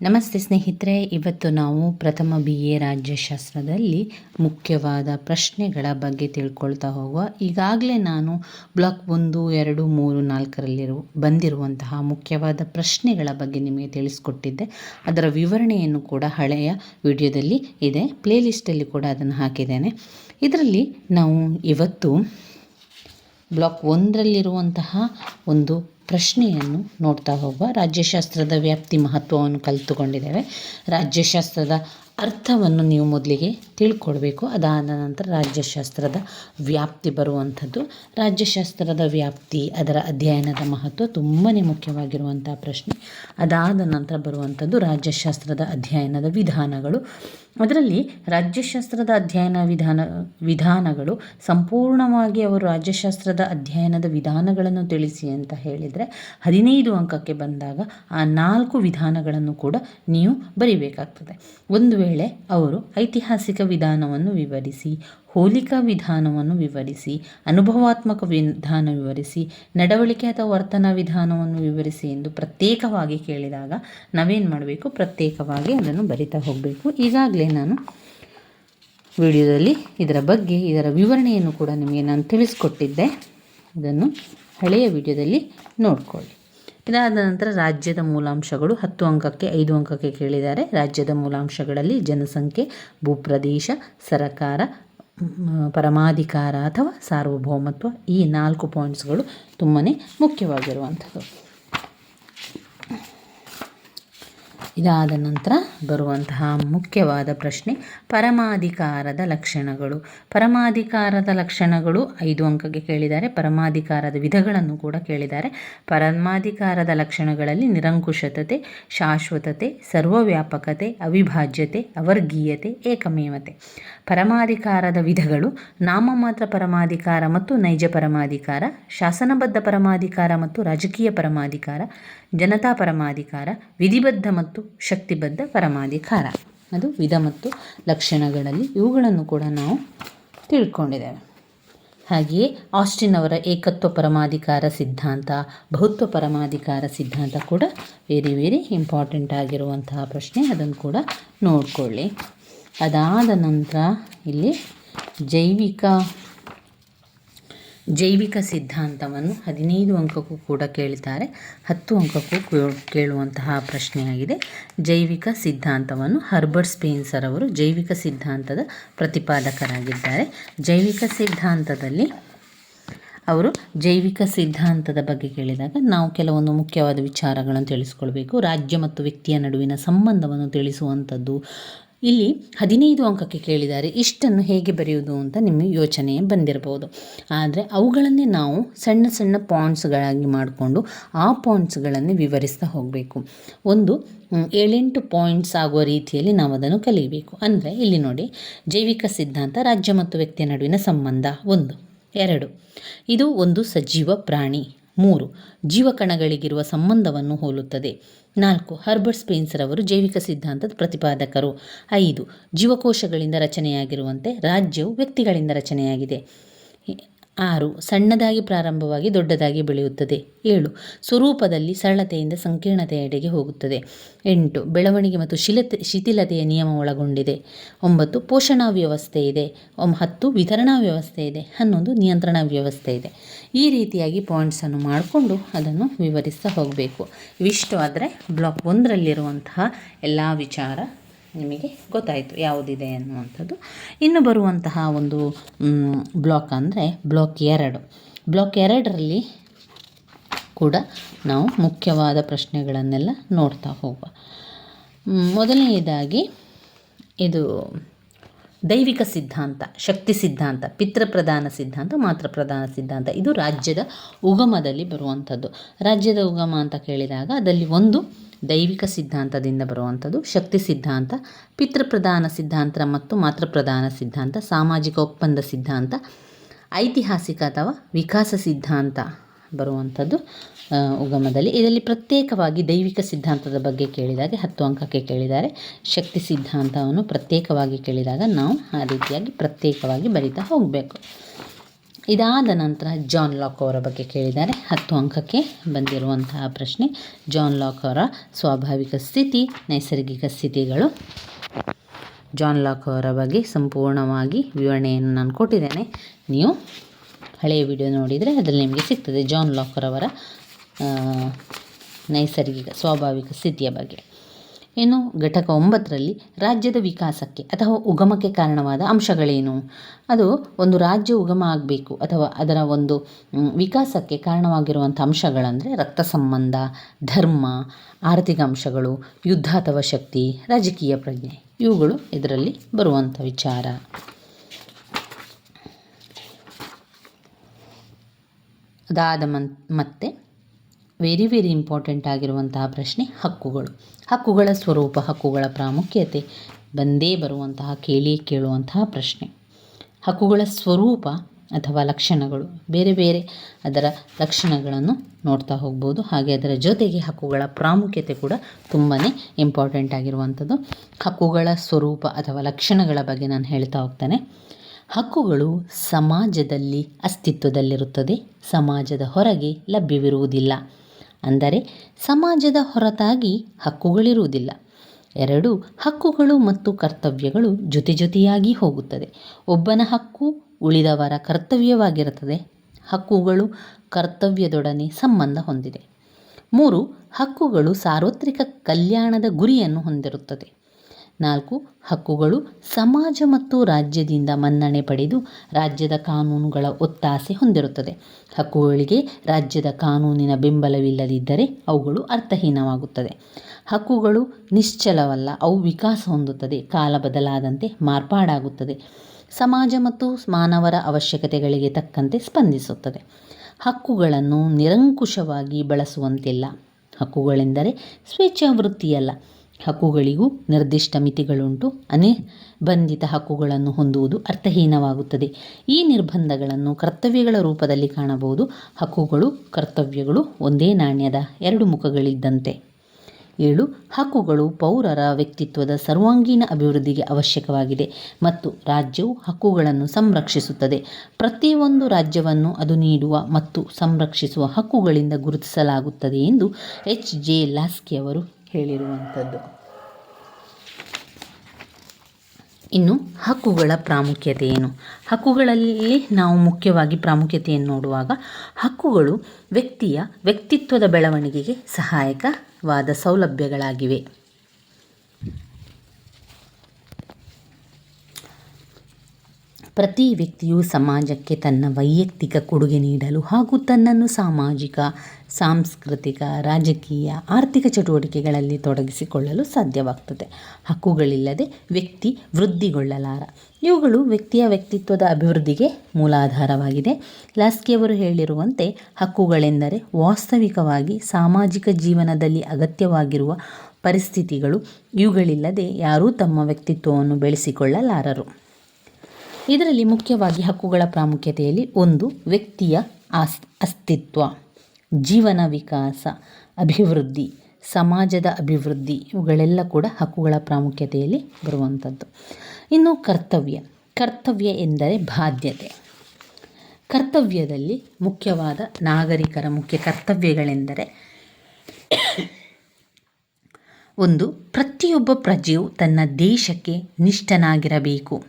ನಮಸ್ತೆ ಸ್ನೇಹಿತರೆ, ಇವತ್ತು ನಾವು ಪ್ರಥಮ ಬಿ ಎ ರಾಜ್ಯಶಾಸ್ತ್ರದಲ್ಲಿ ಮುಖ್ಯವಾದ ಪ್ರಶ್ನೆಗಳ ಬಗ್ಗೆ ತಿಳ್ಕೊಳ್ತಾ ಹೋಗುವ. ಈಗಾಗಲೇ ನಾನು ಬ್ಲಾಕ್ ಒಂದು, ಎರಡು, ಮೂರು ನಾಲ್ಕರಲ್ಲಿರುವ ಬಂದಿರುವಂತಹ ಮುಖ್ಯವಾದ ಪ್ರಶ್ನೆಗಳ ಬಗ್ಗೆ ನಿಮಗೆ ತಿಳಿಸ್ಕೊಟ್ಟಿದ್ದೆ. ಅದರ ವಿವರಣೆಯನ್ನು ಕೂಡ ಹಳೆಯ ವಿಡಿಯೋದಲ್ಲಿ ಇದೆ ಪ್ಲೇಲಿಸ್ಟಲ್ಲಿ ಕೂಡ ಅದನ್ನು ಹಾಕಿದ್ದೇನೆ. ಇದರಲ್ಲಿ ನಾವು ಇವತ್ತು ಬ್ಲಾಕ್ ಒಂದರಲ್ಲಿರುವಂತಹ ಒಂದು ಪ್ರಶ್ನೆಯನ್ನು ನೋಡ್ತಾ ಹೋಗುವ. ರಾಜ್ಯಶಾಸ್ತ್ರದ ವ್ಯಾಪ್ತಿ ಮಹತ್ವವನ್ನು ಕಲಿತುಕೊಂಡಿದ್ದೇವೆ. ರಾಜ್ಯಶಾಸ್ತ್ರದ ಅರ್ಥವನ್ನು ನೀವು ಮೊದಲಿಗೆ ತಿಳ್ಕೊಳ್ಬೇಕು ಅದಾದ ನಂತರ ರಾಜ್ಯಶಾಸ್ತ್ರದ ವ್ಯಾಪ್ತಿ ಬರುವಂಥದ್ದು. ರಾಜ್ಯಶಾಸ್ತ್ರದ ವ್ಯಾಪ್ತಿ, ಅದರ ಅಧ್ಯಯನದ ಮಹತ್ವ ತುಂಬಾ ಮುಖ್ಯವಾಗಿರುವಂಥ ಪ್ರಶ್ನೆ. ಅದಾದ ನಂತರ ಬರುವಂಥದ್ದು ರಾಜ್ಯಶಾಸ್ತ್ರದ ಅಧ್ಯಯನದ ವಿಧಾನಗಳು. ಅದರಲ್ಲಿ ರಾಜ್ಯಶಾಸ್ತ್ರದ ಅಧ್ಯಯನ ವಿಧಾನ, ವಿಧಾನಗಳು ಸಂಪೂರ್ಣವಾಗಿ ಅವರು ರಾಜ್ಯಶಾಸ್ತ್ರದ ಅಧ್ಯಯನದ ವಿಧಾನಗಳನ್ನು ತಿಳಿಸಿ ಅಂತ ಹೇಳಿದರೆ, ಹದಿನೈದು ಅಂಕಕ್ಕೆ ಬಂದಾಗ ಆ ನಾಲ್ಕು ವಿಧಾನಗಳನ್ನು ಕೂಡ ನೀವು ಬರಿಬೇಕಾಗ್ತದೆ. ಒಂದು ವೇಳೆ ಅವರು ಐತಿಹಾಸಿಕ ವಿಧಾನವನ್ನು ವಿವರಿಸಿ, ಹೋಲಿಕಾ ವಿಧಾನವನ್ನು ವಿವರಿಸಿ, ಅನುಭವಾತ್ಮಕ ವಿಧಾನ ವಿವರಿಸಿ, ನಡವಳಿಕೆ ಅಥವಾ ವರ್ತನಾ ವಿಧಾನವನ್ನು ವಿವರಿಸಿ ಎಂದು ಪ್ರತ್ಯೇಕವಾಗಿ ಕೇಳಿದಾಗ ನಾವೇನು ಮಾಡಬೇಕು? ಪ್ರತ್ಯೇಕವಾಗಿ ಅದನ್ನು ಬರಿತಾ ಹೋಗಬೇಕು. ಈಗಾಗಲೇ ನಾನು ವಿಡಿಯೋದಲ್ಲಿ ಇದರ ಬಗ್ಗೆ, ಇದರ ವಿವರಣೆಯನ್ನು ಕೂಡ ನಿಮಗೆ ನಾನು ತಿಳಿಸ್ಕೊಟ್ಟಿದ್ದೆ. ಇದನ್ನು ಹಳೆಯ ವಿಡಿಯೋದಲ್ಲಿ ನೋಡ್ಕೊಳ್ಳಿ. ಇದಾದ ನಂತರ ರಾಜ್ಯದ ಮೂಲಾಂಶಗಳು ಹತ್ತು ಅಂಕಕ್ಕೆ, ಐದು ಅಂಕಕ್ಕೆ ಕೇಳಿದ್ದಾರೆ. ರಾಜ್ಯದ ಮೂಲಾಂಶಗಳಲ್ಲಿ ಜನಸಂಖ್ಯೆ, ಭೂಪ್ರದೇಶ, ಸರಕಾರ ಪರಮಾಧಿಕಾರ ಅಥವಾ ಸಾರ್ವಭೌಮತ್ವ ಈ ನಾಲ್ಕು ಪಾಯಿಂಟ್ಸ್ಗಳು ತುಂಬಾ ಮುಖ್ಯವಾಗಿರುವಂಥದ್ದು. ಇದಾದ ನಂತರ ಬರುವಂತಹ ಮುಖ್ಯವಾದ ಪ್ರಶ್ನೆ, ಪರಮಾಧಿಕಾರದ ಲಕ್ಷಣಗಳು. ಪರಮಾಧಿಕಾರದ ಲಕ್ಷಣಗಳು ಐದು ಅಂಕಕ್ಕೆ ಕೇಳಿದ್ದಾರೆ. ಪರಮಾಧಿಕಾರದ ವಿಧಗಳನ್ನು ಕೂಡ ಕೇಳಿದ್ದಾರೆ. ಪರಮಾಧಿಕಾರದ ಲಕ್ಷಣಗಳಲ್ಲಿ ನಿರಂಕುಶತತೆ ಶಾಶ್ವತತೆ, ಸರ್ವವ್ಯಾಪಕತೆ, ಅವಿಭಾಜ್ಯತೆ, ಅವರ್ಗೀಯತೆ, ಏಕಮೇವತೆ. ಪರಮಾಧಿಕಾರದ ವಿಧಗಳು ನಾಮಮಾತ್ರ ಪರಮಾಧಿಕಾರ ಮತ್ತು ನೈಜ ಪರಮಾಧಿಕಾರ, ಶಾಸನಬದ್ಧ ಪರಮಾಧಿಕಾರ ಮತ್ತು ರಾಜಕೀಯ ಪರಮಾಧಿಕಾರ, ಜನತಾ ಪರಮಾಧಿಕಾರ, ವಿಧಿಬದ್ಧ ಮತ್ತು ಶಕ್ತಿಬದ್ಧ ಪರಮಾಧಿಕಾರ. ಅದು ವಿಧ ಮತ್ತು ಲಕ್ಷಣಗಳಲ್ಲಿ ಇವುಗಳನ್ನು ಕೂಡ ನಾವು ತಿಳ್ಕೊಂಡಿದ್ದೇವೆ. ಹಾಗೆಯೇ ಆಸ್ಟಿನ್ ಅವರ ಏಕತ್ವ ಪರಮಾಧಿಕಾರ ಸಿದ್ಧಾಂತ, ಬಹುತ್ವ ಪರಮಾಧಿಕಾರ ಸಿದ್ಧಾಂತ ಕೂಡ ವೆರಿ ವೆರಿ ಇಂಪಾರ್ಟೆಂಟ್ ಆಗಿರುವಂತಹ ಪ್ರಶ್ನೆ. ಅದನ್ನು ಕೂಡ ನೋಡಿಕೊಳ್ಳಿ. ಅದಾದ ನಂತರ ಇಲ್ಲಿ ಜೈವಿಕ ಜೈವಿಕ ಸಿದ್ಧಾಂತವನ್ನು ಹದಿನೈದು ಅಂಕಕ್ಕೂ ಕೂಡ ಕೇಳ್ತಾರೆ. ಹತ್ತು ಅಂಕಕ್ಕೂ ಕೇಳುವಂತಹ ಪ್ರಶ್ನೆಯಾಗಿದೆ. ಜೈವಿಕ ಸಿದ್ಧಾಂತವನ್ನು ಹರ್ಬರ್ಟ್ ಸ್ಪೇನ್ಸರ್ ಅವರು ಜೈವಿಕ ಸಿದ್ಧಾಂತದ ಪ್ರತಿಪಾದಕರಾಗಿದ್ದಾರೆ. ಜೈವಿಕ ಸಿದ್ಧಾಂತದಲ್ಲಿ ಅವರು ಜೈವಿಕ ಸಿದ್ಧಾಂತದ ಬಗ್ಗೆ ಕೇಳಿದಾಗ ನಾವು ಕೆಲವೊಂದು ಮುಖ್ಯವಾದ ವಿಚಾರಗಳನ್ನು ತಿಳಿಸ್ಕೊಳ್ಬೇಕು. ರಾಜ್ಯ ಮತ್ತು ವ್ಯಕ್ತಿಯ ನಡುವಿನ ಸಂಬಂಧವನ್ನು ತಿಳಿಸುವಂಥದ್ದು ಇಲ್ಲಿ ಹದಿನೈದು ಅಂಕಕ್ಕೆ ಕೇಳಿದ್ದಾರೆ. ಇಷ್ಟನ್ನು ಹೇಗೆ ಬರೆಯುವುದು ಅಂತ ನಿಮಗೆ ಯೋಚನೆ ಬಂದಿರಬಹುದು. ಆದರೆ ಅವುಗಳನ್ನೇ ನಾವು ಸಣ್ಣ ಸಣ್ಣ ಪಾಯಿಂಟ್ಸ್ಗಳಾಗಿ ಮಾಡಿಕೊಂಡು ಆ ಪಾಯಿಂಟ್ಸ್ಗಳನ್ನೇ ವಿವರಿಸ್ತಾ ಹೋಗಬೇಕು. ಒಂದು ಏಳೆಂಟು ಪಾಯಿಂಟ್ಸ್ ಆಗುವ ರೀತಿಯಲ್ಲಿ ನಾವು ಅದನ್ನು ಕಲಿಯಬೇಕು ಅಂದರೆ ಇಲ್ಲಿ ನೋಡಿ, ಜೈವಿಕ ಸಿದ್ಧಾಂತ, ರಾಜ್ಯ ಮತ್ತು ವ್ಯಕ್ತಿಯ ನಡುವಿನ ಸಂಬಂಧ. ಒಂದು, ಎರಡು, ಇದು ಒಂದು ಸಜೀವ ಪ್ರಾಣಿ. ಮೂರು, ಜೀವಕಣಗಳಿಗಿರುವ ಸಂಬಂಧವನ್ನು ಹೋಲುತ್ತದೆ. ನಾಲ್ಕು, ಹರ್ಬರ್ಟ್ ಸ್ಪೇನ್ಸರ್ ಅವರು ಜೈವಿಕ ಸಿದ್ಧಾಂತದ ಪ್ರತಿಪಾದಕರು. ಐದು, ಜೀವಕೋಶಗಳಿಂದ ರಚನೆಯಾಗಿರುವಂತೆ ರಾಜ್ಯವು ವ್ಯಕ್ತಿಗಳಿಂದ ರಚನೆಯಾಗಿದೆ. ಆರು ಸಣ್ಣದಾಗಿ ಪ್ರಾರಂಭವಾಗಿ ದೊಡ್ಡದಾಗಿ ಬೆಳೆಯುತ್ತದೆ. ಏಳು ಸ್ವರೂಪದಲ್ಲಿ ಸರಳತೆಯಿಂದ ಸಂಕೀರ್ಣತೆಯೆಡೆಗೆ ಹೋಗುತ್ತದೆ. ಎಂಟು ಬೆಳವಣಿಗೆ ಮತ್ತು ಶಿಲತೆ, ಶಿಥಿಲತೆಯ ನಿಯಮ ಒಳಗೊಂಡಿದೆ. ಒಂಬತ್ತು ಪೋಷಣಾ ವ್ಯವಸ್ಥೆ ಇದೆ. ಹತ್ತು ವಿತರಣಾ ವ್ಯವಸ್ಥೆ ಇದೆ. ಹನ್ನೊಂದು ನಿಯಂತ್ರಣ ವ್ಯವಸ್ಥೆ ಇದೆ. ಈ ರೀತಿಯಾಗಿ ಪಾಯಿಂಟ್ಸನ್ನು ಮಾಡಿಕೊಂಡು ಅದನ್ನು ವಿವರಿಸ್ತಾ ಹೋಗಬೇಕು. ಇವಿಷ್ಟು ಆದರೆ ಬ್ಲಾಕ್ ಒಂದರಲ್ಲಿರುವಂತಹ ಎಲ್ಲ ವಿಚಾರ. ನಿಮಗೆ ಗೊತ್ತಾಯಿತು ಯಾವುದಿದೆ ಅನ್ನುವಂಥದ್ದು ಇನ್ನು ಬರುವಂತಹ ಒಂದು ಬ್ಲಾಕ್ ಅಂದರೆ ಬ್ಲಾಕ್ ಎರಡು. ಬ್ಲಾಕ್ ಎರಡರಲ್ಲಿ ಕೂಡ ನಾವು ಮುಖ್ಯವಾದ ಪ್ರಶ್ನೆಗಳನ್ನೆಲ್ಲ ನೋಡ್ತಾ ಹೋಗುವ. ಮೊದಲನೆಯದಾಗಿ ಇದು ದೈವಿಕ ಸಿದ್ಧಾಂತ, ಶಕ್ತಿ ಸಿದ್ಧಾಂತ ಪಿತೃಪ್ರಧಾನ ಸಿದ್ಧಾಂತ, ಮಾತೃ ಪ್ರಧಾನ ಸಿದ್ಧಾಂತ, ಇದು ರಾಜ್ಯದ ಉಗಮದಲ್ಲಿ ಬರುವಂಥದ್ದು. ರಾಜ್ಯದ ಉಗಮ ಅಂತ ಕೇಳಿದಾಗ ಅದರಲ್ಲಿ ಒಂದು ದೈವಿಕ ಸಿದ್ಧಾಂತದಿಂದ ಬರುವಂಥದ್ದು, ಶಕ್ತಿ ಸಿದ್ಧಾಂತ ಪಿತೃಪ್ರಧಾನ ಸಿದ್ಧಾಂತ ಮತ್ತು ಮಾತೃಪ್ರಧಾನ ಸಿದ್ಧಾಂತ, ಸಾಮಾಜಿಕ ಒಪ್ಪಂದ ಸಿದ್ಧಾಂತ, ಐತಿಹಾಸಿಕ ಅಥವಾ ವಿಕಾಸ ಸಿದ್ಧಾಂತ. ಬರುವಂಥದ್ದು ಉಗಮದಲ್ಲಿ. ಇದರಲ್ಲಿ ಪ್ರತ್ಯೇಕವಾಗಿ ದೈವಿಕ ಸಿದ್ಧಾಂತದ ಬಗ್ಗೆ ಕೇಳಿದಾಗ, ಹತ್ತು ಅಂಕಕ್ಕೆ ಕೇಳಿದ್ದಾರೆ ಶಕ್ತಿ ಸಿದ್ಧಾಂತವನ್ನು ಪ್ರತ್ಯೇಕವಾಗಿ ಕೇಳಿದಾಗ ನಾವು ಆ ರೀತಿಯಾಗಿ ಪ್ರತ್ಯೇಕವಾಗಿ ಬರಿತಾ ಹೋಗಬೇಕು. ಇದಾದ ನಂತರ ಜಾನ್ ಲಾಕ್ ಅವರ ಬಗ್ಗೆ ಕೇಳಿದ್ದಾರೆ ಹತ್ತು ಅಂಕಕ್ಕೆ ಬಂದಿರುವಂತಹ ಪ್ರಶ್ನೆ, ಜಾನ್ ಲಾಕ್ ಅವರ ಸ್ವಾಭಾವಿಕ ಸ್ಥಿತಿ, ನೈಸರ್ಗಿಕ ಸ್ಥಿತಿಗಳು. ಜಾನ್ ಲಾಕ್ ಅವರ ಬಗ್ಗೆ ಸಂಪೂರ್ಣವಾಗಿ ವಿವರಣೆಯನ್ನು ನಾನು ಕೊಟ್ಟಿದ್ದೇನೆ. ನೀವು ಹಳೆಯ ವಿಡಿಯೋ ನೋಡಿದರೆ ಅದರಲ್ಲಿ ನಿಮಗೆ ಸಿಗ್ತದೆ ಜಾನ್ ಲಾಕರ್ ಅವರ ನೈಸರ್ಗಿಕ, ಸ್ವಾಭಾವಿಕ ಸ್ಥಿತಿಯ ಬಗ್ಗೆ. ಇನ್ನು ಘಟಕ ಒಂಬತ್ತರಲ್ಲಿ ರಾಜ್ಯದ ವಿಕಾಸಕ್ಕೆ ಅಥವಾ ಉಗಮಕ್ಕೆ ಕಾರಣವಾದ ಅಂಶಗಳೇನು? ಅದು ಒಂದು ರಾಜ್ಯ ಉಗಮ ಆಗಬೇಕು ಅಥವಾ ಅದರ ಒಂದು ವಿಕಾಸಕ್ಕೆ ಕಾರಣವಾಗಿರುವಂಥ ಅಂಶಗಳಂದರೆ ರಕ್ತ ಸಂಬಂಧ, ಧರ್ಮ, ಆರ್ಥಿಕ ಅಂಶಗಳು, ಯುದ್ಧ ಅಥವಾ ಶಕ್ತಿ, ರಾಜಕೀಯ ಪ್ರಜ್ಞೆ. ಇವುಗಳು ಇದರಲ್ಲಿ ಬರುವಂಥ ವಿಚಾರ. ಅದಾದ ಮನ್, ಮತ್ತೆ ವೆರಿ ವೆರಿ ಇಂಪಾರ್ಟೆಂಟ್ ಆಗಿರುವಂತಹ ಪ್ರಶ್ನೆ ಹಕ್ಕುಗಳು. ಹಕ್ಕುಗಳ ಸ್ವರೂಪ, ಹಕ್ಕುಗಳ ಪ್ರಾಮುಖ್ಯತೆ, ಬಂದೇ ಬರುವಂತಹ, ಕೇಳಿ ಕೇಳುವಂತಹ ಪ್ರಶ್ನೆ. ಹಕ್ಕುಗಳ ಸ್ವರೂಪ ಅಥವಾ ಲಕ್ಷಣಗಳು, ಬೇರೆ ಬೇರೆ ಅದರ ಲಕ್ಷಣಗಳನ್ನು ನೋಡ್ತಾ ಹೋಗ್ಬೋದು. ಹಾಗೆ ಅದರ ಜೊತೆಗೆ ಹಕ್ಕುಗಳ ಪ್ರಾಮುಖ್ಯತೆ ಕೂಡ ತುಂಬಾ ಇಂಪಾರ್ಟೆಂಟ್ ಆಗಿರುವಂಥದ್ದು. ಹಕ್ಕುಗಳ ಸ್ವರೂಪ ಅಥವಾ ಲಕ್ಷಣಗಳ ಬಗ್ಗೆ ನಾನು ಹೇಳ್ತಾ ಹೋಗ್ತೇನೆ. ಹಕ್ಕುಗಳು ಸಮಾಜದಲ್ಲಿ ಅಸ್ತಿತ್ವದಲ್ಲಿರುತ್ತದೆ, ಸಮಾಜದ ಹೊರಗೆ ಲಭ್ಯವಿರುವುದಿಲ್ಲ. ಅಂದರೆ ಸಮಾಜದ ಹೊರತಾಗಿ ಹಕ್ಕುಗಳಿರುವುದಿಲ್ಲ. ಎರಡು, ಹಕ್ಕುಗಳು ಮತ್ತು ಕರ್ತವ್ಯಗಳು ಜೊತೆ ಜೊತೆಯಾಗಿ ಹೋಗುತ್ತದೆ. ಒಬ್ಬನ ಹಕ್ಕು ಉಳಿದವರ ಕರ್ತವ್ಯವಾಗಿರುತ್ತದೆ, ಹಕ್ಕುಗಳು ಕರ್ತವ್ಯದೊಡನೆ ಸಂಬಂಧ ಹೊಂದಿದೆ. ಮೂರು, ಹಕ್ಕುಗಳು ಸಾರ್ವತ್ರಿಕ ಕಲ್ಯಾಣದ ಗುರಿಯನ್ನು ಹೊಂದಿರುತ್ತದೆ. ನಾಲ್ಕು, ಹಕ್ಕುಗಳು ಸಮಾಜ ಮತ್ತು ರಾಜ್ಯದಿಂದ ಮನ್ನಣೆ ಪಡೆದು ರಾಜ್ಯದ ಕಾನೂನುಗಳ ಒತ್ತಾಸೆ ಹೊಂದಿರುತ್ತದೆ. ಹಕ್ಕುಗಳಿಗೆ ರಾಜ್ಯದ ಕಾನೂನಿನ ಬೆಂಬಲವಿಲ್ಲದಿದ್ದರೆ ಅವುಗಳು ಅರ್ಥಹೀನವಾಗುತ್ತದೆ. ಹಕ್ಕುಗಳು ನಿಶ್ಚಲವಲ್ಲ, ಅವು ವಿಕಾಸ ಹೊಂದುತ್ತದೆ, ಕಾಲ ಬದಲಾದಂತೆ ಮಾರ್ಪಾಡಾಗುತ್ತದೆ. ಸಮಾಜ ಮತ್ತು ಮಾನವರ ಅವಶ್ಯಕತೆಗಳಿಗೆ ತಕ್ಕಂತೆ ಸ್ಪಂದಿಸುತ್ತದೆ. ಹಕ್ಕುಗಳನ್ನು ನಿರಂಕುಶವಾಗಿ ಬಳಸುವಂತಿಲ್ಲ. ಹಕ್ಕುಗಳೆಂದರೆ ಸ್ವೇಚ್ಛಾವೃತ್ತಿಯಲ್ಲ. ಹಕ್ಕುಗಳಿಗೂ ನಿರ್ದಿಷ್ಟ ಮಿತಿಗಳುಂಟು. ಅನಿರ್ಬಂಧಿತ ಹಕ್ಕುಗಳನ್ನು ಹೊಂದುವುದು ಅರ್ಥಹೀನವಾಗುತ್ತದೆ. ಈ ನಿರ್ಬಂಧಗಳನ್ನು ಕರ್ತವ್ಯಗಳ ರೂಪದಲ್ಲಿ ಕಾಣಬಹುದು. ಹಕ್ಕುಗಳು, ಕರ್ತವ್ಯಗಳು ಒಂದೇ ನಾಣ್ಯದ ಎರಡು ಮುಖಗಳಿದ್ದಂತೆ. ಏಳು, ಹಕ್ಕುಗಳು ಪೌರರ ವ್ಯಕ್ತಿತ್ವದ ಸರ್ವಾಂಗೀಣ ಅಭಿವೃದ್ಧಿಗೆ ಅವಶ್ಯಕವಾಗಿದೆ ಮತ್ತು ರಾಜ್ಯವು ಹಕ್ಕುಗಳನ್ನು ಸಂರಕ್ಷಿಸುತ್ತದೆ. ಪ್ರತಿಯೊಂದು ರಾಜ್ಯವನ್ನು ಅದು ನೀಡುವ ಮತ್ತು ಸಂರಕ್ಷಿಸುವ ಹಕ್ಕುಗಳಿಂದ ಗುರುತಿಸಲಾಗುತ್ತದೆ ಎಂದು ಎಚ್. ಜೆ. ಲಾಸ್ಕಿ ಅವರು ಹೇಳಿರುವಂಥದ್ದು. ಇನ್ನು ಹಕ್ಕುಗಳ ಪ್ರಾಮುಖ್ಯತೆ ಏನು ಹಕ್ಕುಗಳಲ್ಲಿ ನಾವು ಮುಖ್ಯವಾಗಿ ಪ್ರಾಮುಖ್ಯತೆಯನ್ನು ನೋಡುವಾಗ ಹಕ್ಕುಗಳು ವ್ಯಕ್ತಿಯ ವ್ಯಕ್ತಿತ್ವದ ಬೆಳವಣಿಗೆಗೆ ಸಹಾಯಕವಾದ ಸೌಲಭ್ಯಗಳಾಗಿವೆ. ಪ್ರತಿ ವ್ಯಕ್ತಿಯು ಸಮಾಜಕ್ಕೆ ತನ್ನ ವೈಯಕ್ತಿಕ ಕೊಡುಗೆ ನೀಡಲು ಹಾಗೂ ತನ್ನನ್ನು ಸಾಮಾಜಿಕ ಸಾಂಸ್ಕೃತಿಕ, ರಾಜಕೀಯ, ಆರ್ಥಿಕ ಚಟುವಟಿಕೆಗಳಲ್ಲಿ ತೊಡಗಿಸಿಕೊಳ್ಳಲು ಸಾಧ್ಯವಾಗ್ತದೆ. ಹಕ್ಕುಗಳಿಲ್ಲದೆ ವ್ಯಕ್ತಿ ವೃದ್ಧಿಗೊಳ್ಳಲಾರ. ಇವುಗಳು ವ್ಯಕ್ತಿಯ ವ್ಯಕ್ತಿತ್ವದ ಅಭಿವೃದ್ಧಿಗೆ ಮೂಲಾಧಾರವಾಗಿದೆ. ಲಾಸ್ಕಿಯವರು ಹೇಳಿರುವಂತೆ, ಹಕ್ಕುಗಳೆಂದರೆ ವಾಸ್ತವಿಕವಾಗಿ ಸಾಮಾಜಿಕ ಜೀವನದಲ್ಲಿ ಅಗತ್ಯವಾಗಿರುವ ಪರಿಸ್ಥಿತಿಗಳು. ಇವುಗಳಿಲ್ಲದೆ ಯಾರೂ ತಮ್ಮ ವ್ಯಕ್ತಿತ್ವವನ್ನು ಬೆಳೆಸಿಕೊಳ್ಳಲಾರರು. ಇದರಲ್ಲಿ ಮುಖ್ಯವಾಗಿ ಹಕ್ಕುಗಳ ಪ್ರಾಮುಖ್ಯತೆಯಲ್ಲಿ ಒಂದು ವ್ಯಕ್ತಿಯ ಆಸ್ ಅಸ್ತಿತ್ವ. ಜೀವನ ವಿಕಾಸ, ಅಭಿವೃದ್ಧಿ, ಸಮಾಜದ ಅಭಿವೃದ್ಧಿ ಇವುಗಳೆಲ್ಲ ಕೂಡ ಹಕ್ಕುಗಳ ಪ್ರಾಮುಖ್ಯತೆಯಲ್ಲಿ ಬರುವಂಥದ್ದು. ಇನ್ನು ಕರ್ತವ್ಯ. ಕರ್ತವ್ಯ ಎಂದರೆ ಬಾಧ್ಯತೆ. ಕರ್ತವ್ಯದಲ್ಲಿ ಮುಖ್ಯವಾದ ನಾಗರಿಕರ ಮುಖ್ಯ ಕರ್ತವ್ಯಗಳೆಂದರೆ ಒಂದು, ಪ್ರತಿಯೊಬ್ಬ ಪ್ರಜೆಯು ತನ್ನ ದೇಶಕ್ಕೆ ನಿಷ್ಠನಾಗಿರಬೇಕು.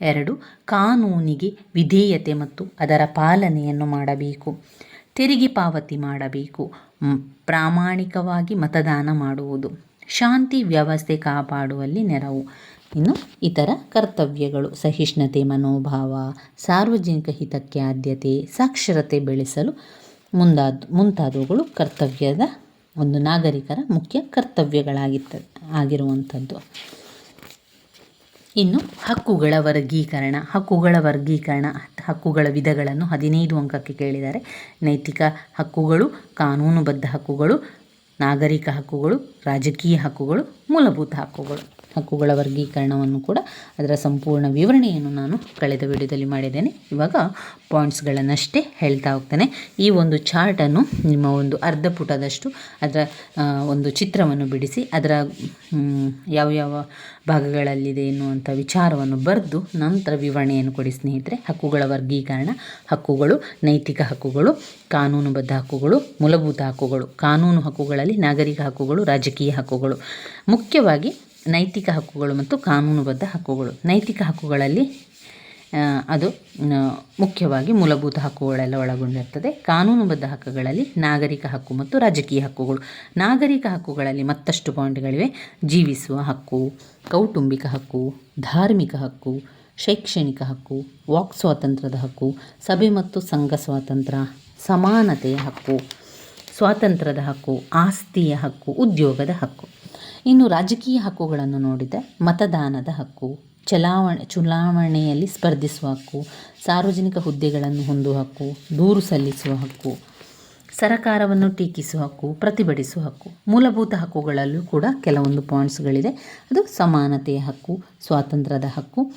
ಎರಡು, ಕಾನೂನಿಗೆ ವಿಧೇಯತೆ ಮತ್ತು ಅದರ ಪಾಲನೆಯನ್ನು ಮಾಡಬೇಕು. ತೆರಿಗೆ ಪಾವತಿ ಮಾಡಬೇಕು. ಪ್ರಾಮಾಣಿಕವಾಗಿ ಮತದಾನ ಮಾಡುವುದು. ಶಾಂತಿ ವ್ಯವಸ್ಥೆ ಕಾಪಾಡುವಲ್ಲಿ ನೆರವು. ಇನ್ನು ಇತರ ಕರ್ತವ್ಯಗಳು. ಸಹಿಷ್ಣುತೆ, ಮನೋಭಾವ, ಸಾರ್ವಜನಿಕ ಹಿತಕ್ಕೆ ಆದ್ಯತೆ, ಸಾಕ್ಷರತೆ ಬೆಳೆಸಲು ಮುಂದಾದ, ಮುಂತಾದವುಗಳು ಕರ್ತವ್ಯದ ಒಂದು ನಾಗರಿಕರ ಮುಖ್ಯ ಕರ್ತವ್ಯಗಳಾಗಿತ್ತ, ಆಗಿರುವಂಥದ್ದು. ಇನ್ನು ಹಕ್ಕುಗಳ ವರ್ಗೀಕರಣ ಹಕ್ಕುಗಳ ವರ್ಗೀಕರಣ, ಹಕ್ಕುಗಳ ವಿಧಗಳನ್ನು ಹದಿನೈದು ಅಂಕಕ್ಕೆ ಕೇಳಿದ್ದಾರೆ. ನೈತಿಕ ಹಕ್ಕುಗಳು, ಕಾನೂನುಬದ್ಧ ಹಕ್ಕುಗಳು, ನಾಗರಿಕ ಹಕ್ಕುಗಳು, ರಾಜಕೀಯ ಹಕ್ಕುಗಳು, ಮೂಲಭೂತ ಹಕ್ಕುಗಳು. ಹಕ್ಕುಗಳ ವರ್ಗೀಕರಣವನ್ನು ಕೂಡ ಅದರ ಸಂಪೂರ್ಣ ವಿವರಣೆಯನ್ನು ನಾನು ಕಳೆದ ವಿಡಿಯೋದಲ್ಲಿ ಮಾಡಿದ್ದೇನೆ. ಇವಾಗ ಪಾಯಿಂಟ್ಸ್ಗಳನ್ನಷ್ಟೇ ಹೇಳ್ತಾ ಹೋಗ್ತೇನೆ. ಈ ಒಂದು ಚಾರ್ಟನ್ನು ನಿಮ್ಮ ಒಂದು ಅರ್ಧ ಪುಟದಷ್ಟು ಅದರ ಒಂದು ಚಿತ್ರವನ್ನು ಬಿಡಿಸಿ, ಅದರ ಯಾವ ಯಾವ ಭಾಗಗಳಲ್ಲಿದೆ ಎನ್ನುವಂಥ ವಿಚಾರವನ್ನು ಬರೆದು ನಂತರ ವಿವರಣೆಯನ್ನು ಕೊಡಿ ಸ್ನೇಹಿತರೆ. ಹಕ್ಕುಗಳ ವರ್ಗೀಕರಣ, ಹಕ್ಕುಗಳು, ನೈತಿಕ ಹಕ್ಕುಗಳು, ಕಾನೂನುಬದ್ಧ ಹಕ್ಕುಗಳು, ಮೂಲಭೂತ ಹಕ್ಕುಗಳು, ಕಾನೂನು ಹಕ್ಕುಗಳಲ್ಲಿ ನಾಗರಿಕ ಹಕ್ಕುಗಳು, ರಾಜಕೀಯ ಹಕ್ಕುಗಳು. ಮುಖ್ಯವಾಗಿ ನೈತಿಕ ಹಕ್ಕುಗಳು ಮತ್ತು ಕಾನೂನುಬದ್ಧ ಹಕ್ಕುಗಳು. ನೈತಿಕ ಹಕ್ಕುಗಳಲ್ಲಿ ಅದು ಮುಖ್ಯವಾಗಿ ಮೂಲಭೂತ ಹಕ್ಕುಗಳೆಲ್ಲ ಒಳಗೊಂಡಿರ್ತದೆ. ಕಾನೂನುಬದ್ಧ ಹಕ್ಕುಗಳಲ್ಲಿ ನಾಗರಿಕ ಹಕ್ಕು ಮತ್ತು ರಾಜಕೀಯ ಹಕ್ಕುಗಳು. ನಾಗರಿಕ ಹಕ್ಕುಗಳಲ್ಲಿ ಮತ್ತಷ್ಟು ಪಾಯಿಂಟ್ಗಳಿವೆ. ಜೀವಿಸುವ ಹಕ್ಕು, ಕೌಟುಂಬಿಕ ಹಕ್ಕು, ಧಾರ್ಮಿಕ ಹಕ್ಕು, ಶೈಕ್ಷಣಿಕ ಹಕ್ಕು, ವಾಕ್ ಸ್ವಾತಂತ್ರ್ಯದ ಹಕ್ಕು, ಸಭೆ ಮತ್ತು ಸಂಘ ಸ್ವಾತಂತ್ರ್ಯ, ಸಮಾನತೆಯ ಹಕ್ಕು, ಸ್ವಾತಂತ್ರ್ಯದ ಹಕ್ಕು, ಆಸ್ತಿಯ ಹಕ್ಕು, ಉದ್ಯೋಗದ ಹಕ್ಕು. ಇನ್ನು ರಾಜಕೀಯ ಹಕ್ಕುಗಳನ್ನು ನೋಡಿದರೆ ಮತದಾನದ ಹಕ್ಕು, ಚಲಾವಣೆ, ಚುನಾವಣೆಯಲ್ಲಿ ಸ್ಪರ್ಧಿಸುವ ಹಕ್ಕು, ಸಾರ್ವಜನಿಕ ಹುದ್ದೆಗಳನ್ನು ಹೊಂದುವ ಹಕ್ಕು, ದೂರು ಸಲ್ಲಿಸುವ ಹಕ್ಕು, ಸರಕಾರವನ್ನು ಟೀಕಿಸುವ ಹಕ್ಕು, ಪ್ರತಿಭಟಿಸುವ ಹಕ್ಕು, ಮೂಲಭೂತ ಹಕ್ಕುಗಳಲ್ಲೂ ಕೂಡ ಕೆಲವೊಂದು ಪಾಯಿಂಟ್ಸ್ಗಳಿದೆ. ಅದು ಸಮಾನತೆಯ ಹಕ್ಕು, ಸ್ವಾತಂತ್ರ್ಯದ ಹಕ್ಕು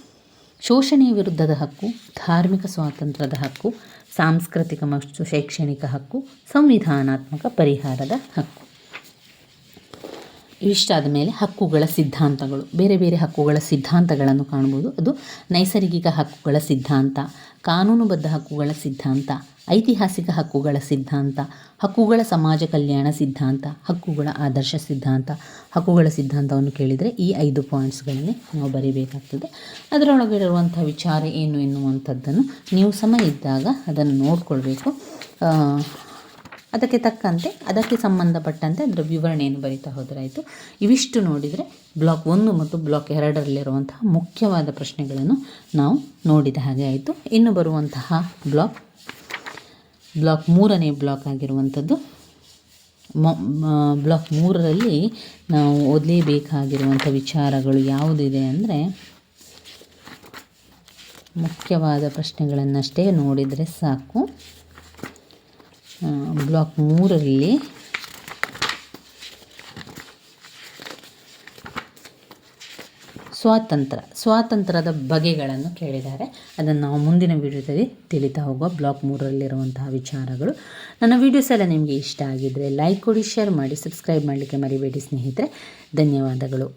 ಶೋಷಣೆಯ ವಿರುದ್ಧದ ಹಕ್ಕು, ಧಾರ್ಮಿಕ ಸ್ವಾತಂತ್ರ್ಯದ ಹಕ್ಕು, ಸಾಂಸ್ಕೃತಿಕ ಮತ್ತು ಶೈಕ್ಷಣಿಕ ಹಕ್ಕು, ಸಂವಿಧಾನಾತ್ಮಕ ಪರಿಹಾರದ ಹಕ್ಕು. ಇವಿಷ್ಟಾದ ಮೇಲೆ ಹಕ್ಕುಗಳ ಸಿದ್ಧಾಂತಗಳು. ಬೇರೆ ಬೇರೆ ಹಕ್ಕುಗಳ ಸಿದ್ಧಾಂತಗಳನ್ನು ಕಾಣ್ಬೋದು ಅದು ನೈಸರ್ಗಿಕ ಹಕ್ಕುಗಳ ಸಿದ್ಧಾಂತ, ಕಾನೂನುಬದ್ಧ ಹಕ್ಕುಗಳ ಸಿದ್ಧಾಂತ, ಐತಿಹಾಸಿಕ ಹಕ್ಕುಗಳ ಸಿದ್ಧಾಂತ, ಹಕ್ಕುಗಳ ಸಮಾಜ ಕಲ್ಯಾಣ ಸಿದ್ಧಾಂತ, ಹಕ್ಕುಗಳ ಆದರ್ಶ ಸಿದ್ಧಾಂತ. ಹಕ್ಕುಗಳ ಸಿದ್ಧಾಂತವನ್ನು ಕೇಳಿದರೆ ಈ ಐದು ಪಾಯಿಂಟ್ಸ್ಗಳನ್ನೇ ನಾವು ಬರೀಬೇಕಾಗ್ತದೆ. ಅದರೊಳಗಿರುವಂಥ ವಿಚಾರ ಏನು ಎನ್ನುವಂಥದ್ದನ್ನು ನೀವು ಸಮಯ ಇದ್ದಾಗ ಅದನ್ನು ನೋಡಿಕೊಳ್ಬೇಕು. ಅದಕ್ಕೆ ತಕ್ಕಂತೆ, ಅದಕ್ಕೆ ಸಂಬಂಧಪಟ್ಟಂತೆ ಅದರ ವಿವರಣೆಯನ್ನು ಬರಿತಾ ಹೋದರಾಯಿತು. ಇವಿಷ್ಟು ನೋಡಿದರೆ ಬ್ಲಾಕ್ ಒಂದು ಮತ್ತು ಬ್ಲಾಕ್ ಎರಡರಲ್ಲಿರುವಂತಹ ಮುಖ್ಯವಾದ ಪ್ರಶ್ನೆಗಳನ್ನು ನಾವು ನೋಡಿದ ಹಾಗೆ ಆಯಿತು. ಇನ್ನು ಬರುವಂತಹ ಬ್ಲಾಕ್ ಬ್ಲಾಕ್ ಮೂರನೇ ಬ್ಲಾಕ್ ಆಗಿರುವಂಥದ್ದು. ಬ್ಲಾಕ್ ಮೂರರಲ್ಲಿ ನಾವು ಓದಲೇಬೇಕಾಗಿರುವಂಥ ವಿಚಾರಗಳು ಯಾವುದಿದೆ ಅಂದರೆ ಮುಖ್ಯವಾದ ಪ್ರಶ್ನೆಗಳನ್ನಷ್ಟೇ ನೋಡಿದರೆ ಸಾಕು. ಬ್ಲಾಕ್ ಮೂರರಲ್ಲಿ ಸ್ವಾತಂತ್ರ್ಯ ಸ್ವಾತಂತ್ರ್ಯದ ಬಗೆಗಳನ್ನು ಕೇಳಿದ್ದಾರೆ. ಅದನ್ನು ನಾವು ಮುಂದಿನ ವಿಡಿಯೋದಲ್ಲಿ ತಿಳಿತಾ ಹೋಗುವ ಬ್ಲಾಕ್ ಮೂರರಲ್ಲಿರುವಂತಹ ವಿಚಾರಗಳು. ನನ್ನ ವೀಡಿಯೋಸ್ ಎಲ್ಲ ನಿಮಗೆ ಇಷ್ಟ ಆಗಿದ್ದರೆ ಲೈಕ್ ಕೊಡಿ, ಶೇರ್ ಮಾಡಿ, ಸಬ್ಸ್ಕ್ರೈಬ್ ಮಾಡಲಿಕ್ಕೆ ಮರಿಬೇಡಿ ಸ್ನೇಹಿತರೆ. ಧನ್ಯವಾದಗಳು.